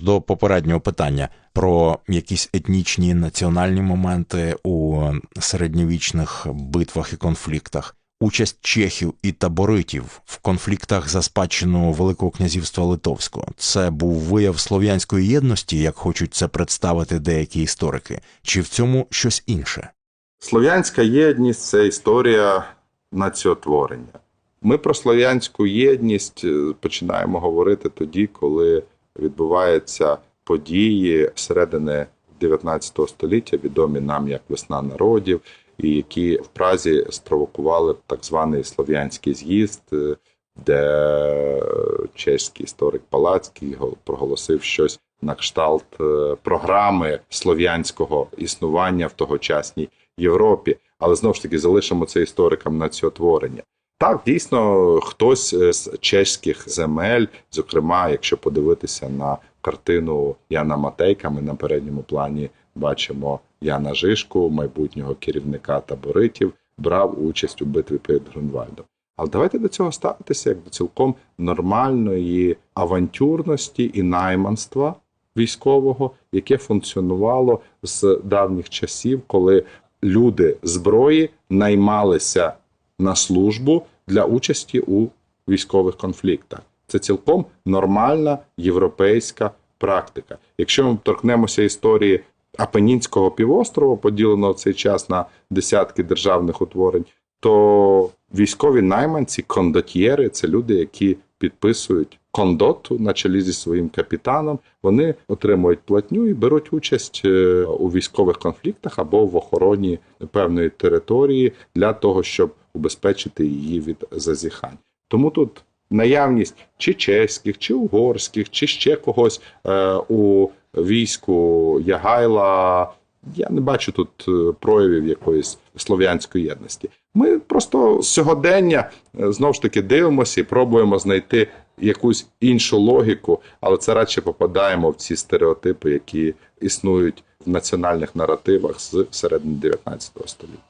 До попереднього питання про якісь етнічні національні моменти у середньовічних битвах і конфліктах. Участь чехів і таборитів в конфліктах за спадщину Великого князівства Литовського це був вияв слов'янської єдності, як хочуть це представити деякі історики, чи в цьому щось інше? Слов'янська єдність це історія націотворення. Ми про слов'янську єдність е, починаємо говорити тоді, коли відбуваються події середини 19 століття, відомі нам як весна народів, і які в Празі спровокували так званий слов'янський з'їзд, е, де чеський історик Палацький го- проголосив щось на кшталт е, програми слов'янського існування в тогочасній Європі. Але знову ж таки залишимо це історикам націотворення. Так, дійсно, хтось з чеських земель, зокрема, якщо подивитися на картину Яна Матейка, ми на передньому плані бачимо Яна Жишку, майбутнього керівника таборитів, брав участь у битві під Грунвальдом. Але давайте до цього ставитися як до цілком нормальної авантюрності і найманства військового, яке функціонувало з давніх часів, коли люди зброї наймалися на службу для участі у військових конфліктах. Це цілком нормальна європейська практика. Якщо ми торкнемося історії Апенінського півострова, поділеного в цей час на десятки державних утворень, то військові найманці, кондотьєри це люди, які підписують кондоту на чолі зі своїм капітаном. Вони отримують платню і беруть участь е, у військових конфліктах або в охороні певної території для того, щоб убезпечити її від зазіхань. Тому тут наявність чи чеських, чи угорських, чи ще когось е, у війську Ягайла. Я не бачу тут е, проявів якоїсь слов'янської єдності. Ми просто сьогодення е, знову ж таки дивимося і пробуємо знайти якусь іншу логіку, але це радше попадаємо в ці стереотипи, які існують в національних наративах з середини 19 століття.